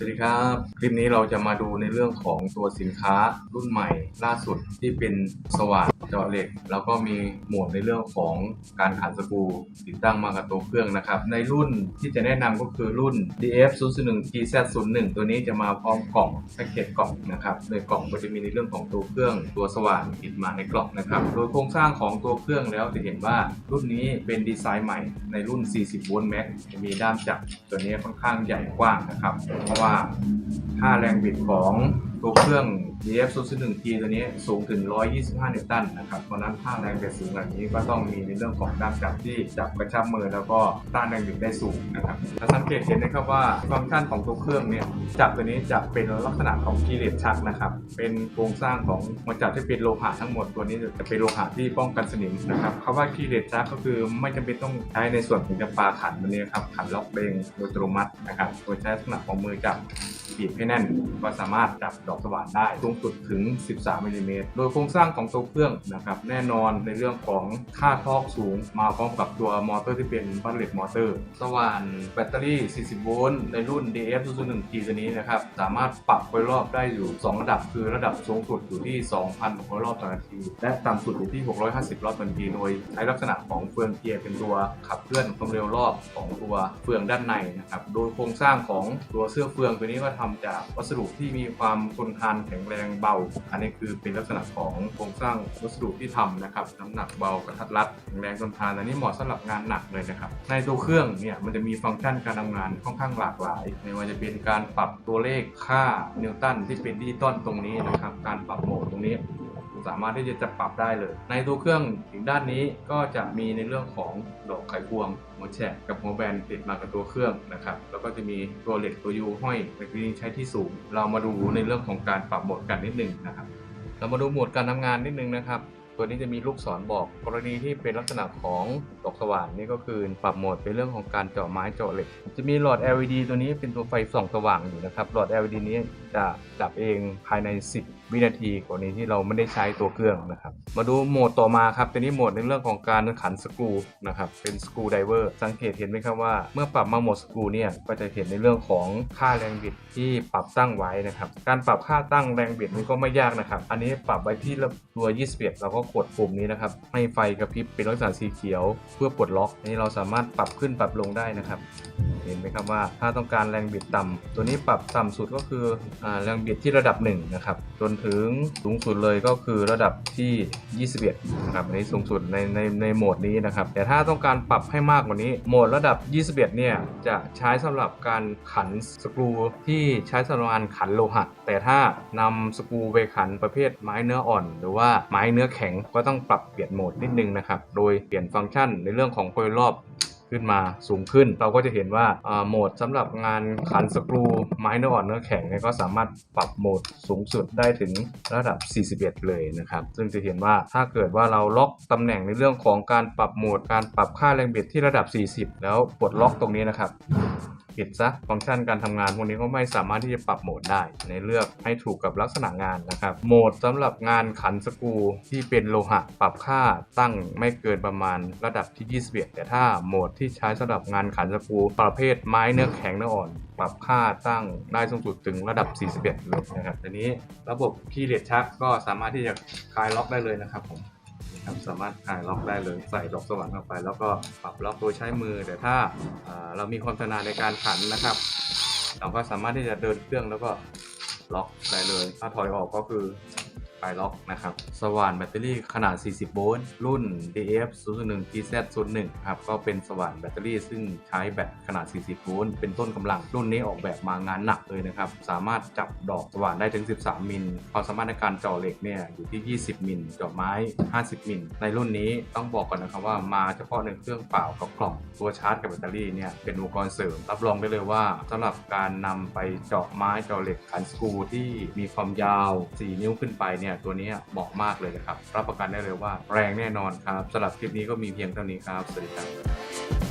สวัสดีครับ คลิปนี้เราจะมาดูในเรื่องของตัวสินค้ารุ่นใหม่ล่าสุดที่เป็นสว่านเจาะเหล็ก แล้วก็มีหมวดในเรื่องของการขันสกรูติดตั้งมากับตัวเครื่องนะครับ ในรุ่นที่จะแนะนำก็คือรุ่น DF 0 1 TZ 0 1 ตัวนี้จะมาพร้อมกล่องแพ็กเกจกล่องนะครับในกล่องก็จะมีในเรื่องของตัวเครื่องตัวสว่านติดมาในกล่องนะครับโดยโครงสร้างของตัวเครื่องแล้วจะเห็นว่ารุ่นนี้เป็นดีไซน์ใหม่ในรุ่น 40 โวลต์แม็กจะมีด้ามจับตัวนี้ค่อนข้างใหญ่กว้างนะครับเพราะว่าค่าแรงบิดของตัวเครื่อง DF 0 1 T ตัวนี้สูงถึง 125 นิวตันนะครับ เพราะนั้นค่าแรงบิดสูงแบบนี้ก็ต้องมีในเรื่องของด้ามจับที่จับกระชับมือแล้วก็ต้านแรงบิดได้สูงนะครับถ้าสังเกตเห็นนะครับว่าฟังก์ชันของตัวเครื่องเนี่ยจับตัวนี้จะเป็นลักษณะของกีเลตชักนะครับ เป็นโครงสร้างของหัวจับที่เป็นโลหะทั้งหมดตัวนี้จะเป็นโลหะที่ป้องกันสนิมนะครับคำว่ากีเลตชักก็คือไม่จำเป็นต้องใช้ในส่วนของจะปาขันตัวนี้ครับขันล็อกเบงโดยอัตโนมัตินะครับโดยใช้ลักษณะของมือจับบีบให้แน่นก็สามารถจับดอกสว่านได้งสุดถึง 13มิลลิเมตรโดยโครงสร้างของตัวเครื่องนะครับแน่นอนในเรื่องของค่าทอกสูง มาพร้อมกับตัวมอเตอร์ที่เป็นบัลเลตมอเตอร์สว่านแบตเตอรี่ 40 โวลต์ในรุ่น DF 0 1 T ตัวนี้นะครับสามารถปรับไฟรอบได้อยู่ 2 ระดับคือระดับสูงสุดอยู่ที่ 2,600 รอบต่อนาที และต่ำสุดอยู่ที่ 650 รอบต่อนาที โดยใช้ลักษณะของเฟืองเกียร์เป็นตัวขับเคลื่อนความเร็วรอบของตัวเฟืองด้านในนะครับโดยโครงสร้างของตัวเสื้อเฟืองตัวนี้ก็ทำจากวัสดุที่มีความทนทานแข็งแรงงเบา อันนี้คือเป็นลักษณะของโครงสร้างวัสดุที่ทำนะครับ น้ำหนักเบากระทัดรัดแรงทนทานอันนี้เหมาะสำหรับงานหนักเลยนะครับ ในตัวเครื่องเนี่ยมันจะมีฟังก์ชันการทำงานค่อนข้างหลากหลาย ไม่ว่าจะเป็นการปรับตัวเลขค่านิวตันที่เป็นดิจิตอลตรงนี้นะครับ การปรับโหมดตรงนี้ สามารถที่จะปรับได้เลย ในตัวเครื่องอีกด้านนี้ก็จะมีในเรื่องของดอกไขควงหัวแฉกกับหัวแบนติดมากับตัวเครื่องนะครับแล้วก็จะมีตัวเหล็กตัวยูห้อยในกรณีใช้ที่สูง เรามาดูในเรื่องของการปรับโหมดกันนิดนึงนะครับเรามาดูโหมดการทำงานนิดนึงนะครับ ตัวนี้จะมีลูกศรบอก กรณีที่เป็นลักษณะของดอกสว่านนี่ก็คือปรับโหมดเป็นเรื่องของการเจาะไม้เจาะเหล็ก จะมีหลอด LED ตัวนี้เป็นตัวไฟส่องสว่างอยู่นะครับ หลอด LED นี้จะดับเองภายใน 10 วินาทีกรณีที่เราไม่ได้ใช้ตัวเครื่องนะครับ มาดูโหมดต่อมาครับตัวนี้โหมดในเรื่องของการขันสกรูนะครับเป็นสกรูไดเวอร์สังเกตเห็นไหมครับว่าเมื่อปรับมาโหมดสกรูเนี่ยก็จะเห็นในเรื่องของค่าแรงบิดที่ปรับตั้งไว้นะครับการปรับค่าตั้งแรงบิดนี่ก็ไม่ยากนะครับ อันนี้ปรับไว้ที่ตัว 21เราก็กดปุ่มนี้นะครับให้ไฟกระพริบเป็นลักษณะสีเขียว เพื่อปลดล็อกอันนี้เราสามารถปรับขึ้นปรับลงได้นะครับ เห็นไหมครับว่าถ้าต้องการแรงบิดต่ำตัวนี้ปรับต่ำสุดก็คืออแรงบิดที่ระดับ1นะครับจนถึงสูงสุดเลยก็คือระดับที่ 21นะครับอันนี้สูงสุดในในในโหมดนี้นะครับ แต่ถ้าต้องการปรับให้มากกว่านี้ โหมดระดับ 21 เนี่ยจะใช้สำหรับการขันสกรูที่ใช้สำหรับการขันโลหะแต่ถ้านำสกรูไปขันประเภทไม้เนื้ออ่อน หรือว่าไม้เนื้อแข็งก็ต้องปรับเปลี่ยนโหมดนิดนึงนะครับโดยเปลี่ยนฟังก์ชันในเรื่องของโดยรอบ ขึ้นมาสูงขึ้น เราก็จะเห็นว่าโหมดสำหรับงานขันสกรูไม้เนื้ออ่อนเนื้อแข็งเนี่ยก็สามารถปรับโหมดสูงสุดได้ถึงระดับ 41 เลยนะครับ ซึ่งจะเห็นว่าถ้าเกิดว่าเราล็อกตำแหน่งในเรื่องของการปรับโหมดการปรับค่าแรงบิดที่ระดับ 40 แล้วปลดล็อกตรงนี้นะครับ ปิดซะฟังก์ชันการทำงานพวกนี้ก็ไม่สามารถที่จะปรับโหมดได้ ในเลือกให้ถูกกับลักษณะงานนะครับ โหมดสำหรับงานขันสกรูที่เป็นโลหะปรับค่าตั้งไม่เกินประมาณระดับที่21แต่ถ้าโหมดที่ใช้สำหรับงานขันสกรูประเภทไม้เนื้อแข็งเนื้ออ่อน ปรับค่าตั้งได้สูงสุดถึงระดับ 41เลยนะครับทีนี้ระบบคีย์เลสชักก็สามารถที่จะคลายล็อกได้เลยนะครับผม ครับสามารถคลายล็อกได้เลยใส่ดอกสว่านเข้าไป แล้วก็ปรับล็อกโดยใช้มือ แต่ถ้าอ่าเรามีความชำนาญในการขันนะครับ เราก็สามารถที่จะเดินเครื่องแล้วก็ล็อกได้เลย ถ้าถอยออกก็คือ คลายล็อกนะครับ สว่านแบตเตอรี่ขนาด 40 โวลต์ รุ่น DF 01 TZ 01ครับ ก็เป็นสว่านแบตเตอรี่ซึ่งใช้แบตขนาด 40 โวลต์ เป็นต้นกำลัง รุ่นนี้ออกแบบมางานหนักเลยนะครับ สามารถจับดอกสว่านได้ถึง 13 มิล ความสามารถในการเจาะเหล็กเนี่ยอยู่ที่ 20 มิลเจาะไม้ 50 มิล ในรุ่นนี้ต้องบอกก่อนนะครับว่ามาเฉพาะในเครื่องเปล่ากับกล่อง ตัวชาร์จกับแบตเตอรี่เนี่ยเป็นอุปกรณ์เสริม รับรองได้เลยว่าสำหรับการนำไปเจาะไม้เจาะเหล็กขันสกรูที่มีความยาว 4 นิ้วขึ้นไปเนี่ยตัวนี้เหมาะมากเลยนะครับ รับประกันได้เลยว่าแรงแน่นอนครับสำหรับคลิปนี้ก็มีเพียงเท่านี้ครับ สวัสดีครับ